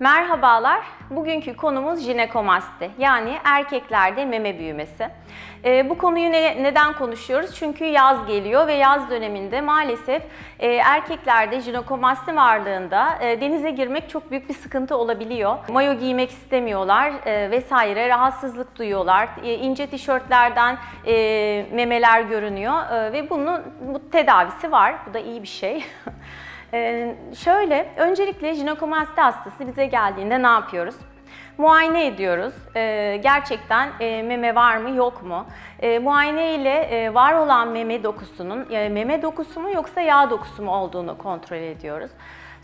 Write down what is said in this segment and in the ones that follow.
Merhabalar. Bugünkü konumuz jinekomasti yani erkeklerde meme büyümesi. Ee, bu konuyu ne- neden konuşuyoruz? Çünkü yaz geliyor ve yaz döneminde maalesef e, erkeklerde jinekomasti varlığında e, denize girmek çok büyük bir sıkıntı olabiliyor. Mayo giymek istemiyorlar e, vesaire, rahatsızlık duyuyorlar. E, ince tişörtlerden e, memeler görünüyor e, ve bunun bu tedavisi var. Bu da iyi bir şey. Ee, şöyle, öncelikle jinekomasti hastası bize geldiğinde ne yapıyoruz? Muayene ediyoruz. Ee, gerçekten e, meme var mı yok mu? E, muayene ile e, var olan meme dokusunun e, meme dokusu mu yoksa yağ dokusu mu olduğunu kontrol ediyoruz.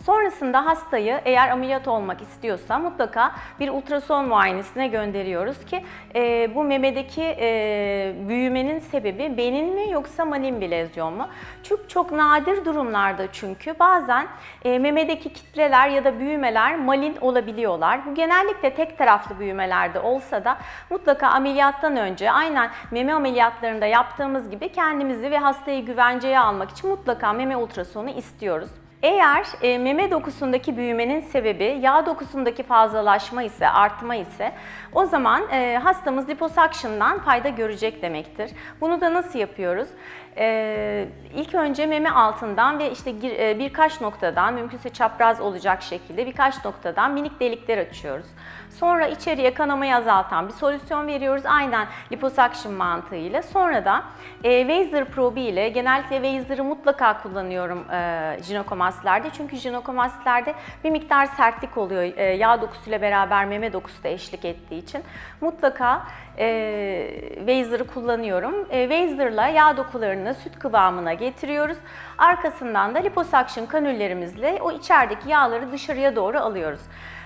Sonrasında hastayı eğer ameliyat olmak istiyorsa mutlaka bir ultrason muayenesine gönderiyoruz ki e, bu memedeki e, büyümenin sebebi benin mi yoksa malin bir lezyon mu? Çok çok nadir durumlarda çünkü bazen e, memedeki kitleler ya da büyümeler malin olabiliyorlar. Bu genellikle tek taraflı büyümelerde olsa da mutlaka ameliyattan önce aynen meme ameliyatlarında yaptığımız gibi kendimizi ve hastayı güvenceye almak için mutlaka meme ultrasonu istiyoruz. Eğer e, meme dokusundaki büyümenin sebebi yağ dokusundaki fazlalaşma ise, artma ise o zaman e, hastamız liposuction'dan fayda görecek demektir. Bunu da nasıl yapıyoruz? E, ilk önce meme altından ve işte e, birkaç noktadan, mümkünse çapraz olacak şekilde birkaç noktadan minik delikler açıyoruz. Sonra içeriye kanamayı azaltan bir solüsyon veriyoruz aynen liposuction mantığıyla. Sonra da e, Weiser probu ile genellikle Weiser'ı mutlaka kullanıyorum e, jinekomastilerde. Çünkü jinekomastilerde bir miktar sertlik oluyor e, yağ dokusuyla beraber meme dokusu da eşlik ettiği için. Mutlaka e, Weiser'ı kullanıyorum. E, Weiser'la yağ dokularını süt kıvamına getiriyoruz. Arkasından da liposuction kanüllerimizle o içerideki yağları dışarıya doğru alıyoruz.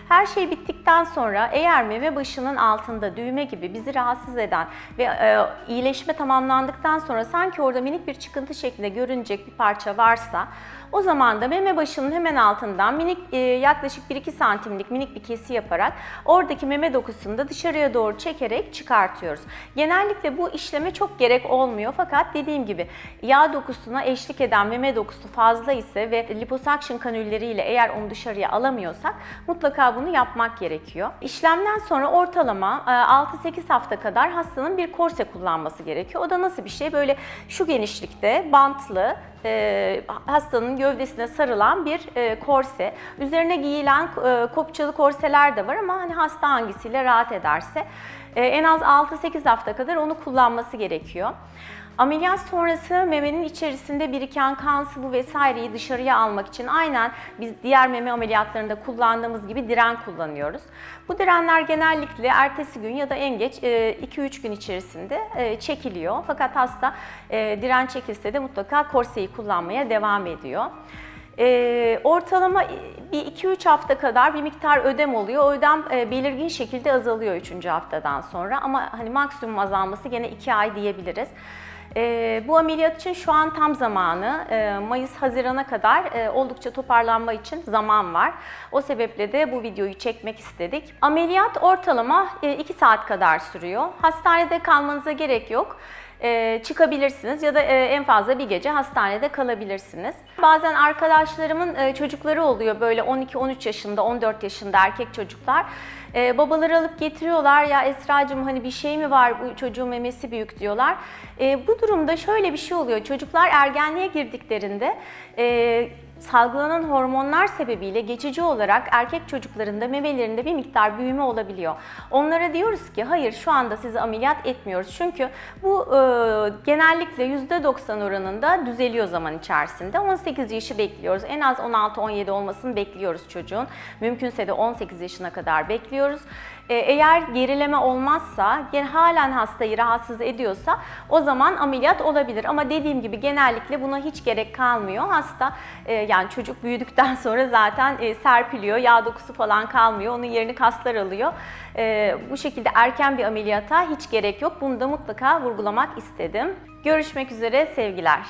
Her şey bittikten sonra eğer meme başının altında düğme gibi bizi rahatsız eden ve e, iyileşme tamamlandıktan sonra sanki orada minik bir çıkıntı şeklinde görünecek bir parça varsa o zaman da meme başının hemen altından minik e, yaklaşık 1-2 santimlik minik bir kesi yaparak oradaki meme dokusunu da dışarıya doğru çekerek çıkartıyoruz. Genellikle bu işleme çok gerek olmuyor fakat dediğim gibi yağ dokusuna eşlik eden meme dokusu fazla ise ve liposuction kanülleriyle eğer onu dışarıya alamıyorsak mutlaka bunu yapmak gerekiyor. İşlemden sonra ortalama e, 6-8 hafta kadar hastanın bir korse kullanması gerekiyor. O da nasıl bir şey? Böyle şu genişlikte bantlı e, hastanın gövdesine sarılan bir e, korse. Üzerine giyilen e, kopçalı korseler de var ama hani hasta hangisiyle rahat ederse e, en az 6-8 hafta kadar onu kullanması gerekiyor. Ameliyat sonrası memenin içerisinde biriken kan sıvı vesaireyi dışarıya almak için aynen biz diğer meme ameliyatlarında kullandığımız gibi diren kullanıyoruz. Bu direnler genellikle ertesi gün ya da en geç 2-3 gün içerisinde e, çekiliyor. Fakat hasta e, diren çekilse de mutlaka korseyi kullanmaya devam ediyor. E, ortalama bir 2-3 hafta kadar bir miktar ödem oluyor. O ödem e, belirgin şekilde azalıyor 3. haftadan sonra ama hani maksimum azalması gene 2 ay diyebiliriz. E, bu ameliyat için şu an tam zamanı. E, Mayıs-Haziran'a kadar e, oldukça toparlanma için zaman var. O sebeple de bu videoyu çekmek istedik. Ameliyat ortalama 2 saat kadar sürüyor. Hastanede kalmanıza gerek yok. E, çıkabilirsiniz ya da e, en fazla bir gece hastanede kalabilirsiniz. Bazen arkadaşlarımın e, çocukları oluyor böyle 12-13 yaşında, 14 yaşında erkek çocuklar. E, babaları alıp getiriyorlar ya Esra'cığım hani bir şey mi var bu çocuğun memesi büyük diyorlar. Bu durumda şöyle bir şey oluyor. Çocuklar ergenliğe girdiklerinde salgılanan hormonlar sebebiyle geçici olarak erkek çocuklarında memelerinde bir miktar büyüme olabiliyor. Onlara diyoruz ki hayır şu anda sizi ameliyat etmiyoruz. Çünkü bu e, genellikle %90 oranında düzeliyor zaman içerisinde. 18 yaşı bekliyoruz. En az 16-17 olmasını bekliyoruz çocuğun. Mümkünse de 18 yaşına kadar bekliyoruz. E, eğer gerileme olmazsa, gene halen hastayı rahatsız ediyorsa o zaman ameliyat olabilir. Ama dediğim gibi genellikle buna hiç gerek kalmıyor. Hasta e, yani çocuk büyüdükten sonra zaten e, serpiliyor, yağ dokusu falan kalmıyor. Onun yerini kaslar alıyor. E, bu şekilde erken bir ameliyata hiç gerek yok. Bunu da mutlaka vurgulamak istedim. Görüşmek üzere, sevgiler.